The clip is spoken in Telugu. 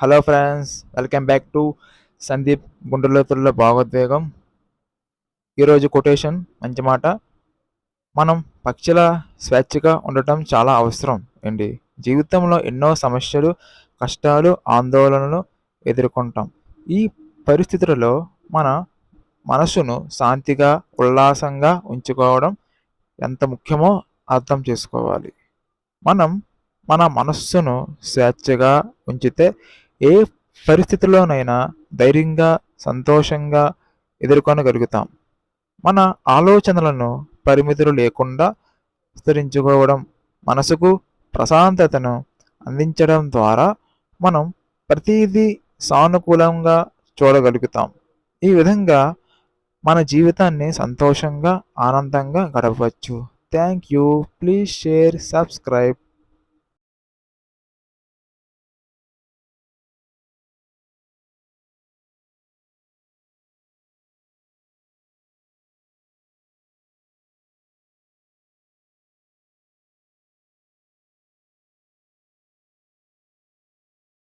Hello friends welcome back to Sandeep గుండెలోతుల్లో భావోద్వేగం. ఈరోజు కొటేషన్ మంచి మాట. మనం పక్షుల స్వేచ్ఛగా ఉండటం చాలా అవసరం అండి. జీవితంలో ఎన్నో సమస్యలు కష్టాలు ఆందోళనలు ఎదుర్కొంటాం. ఈ పరిస్థితులలో మన మనసును శాంతిగా ఉల్లాసంగా ఉంచుకోవడం ఎంత ముఖ్యమో అర్థం చేసుకోవాలి. మనం మన మనస్సును స్వేచ్ఛగా ఉంచితే ఏ పరిస్థితిలోనైనా ధైర్యంగా సంతోషంగా ఎదుర్కొనగలుగుతాం. మన ఆలోచనలను పరిమితులు లేకుండా విస్తరించుకోవడం మనసుకు ప్రశాంతతను అందించడం ద్వారా మనం ప్రతిదీ సానుకూలంగా చూడగలుగుతాం. ఈ విధంగా మన జీవితాన్ని సంతోషంగా ఆనందంగా గడపవచ్చు. Thank you. Please share subscribe.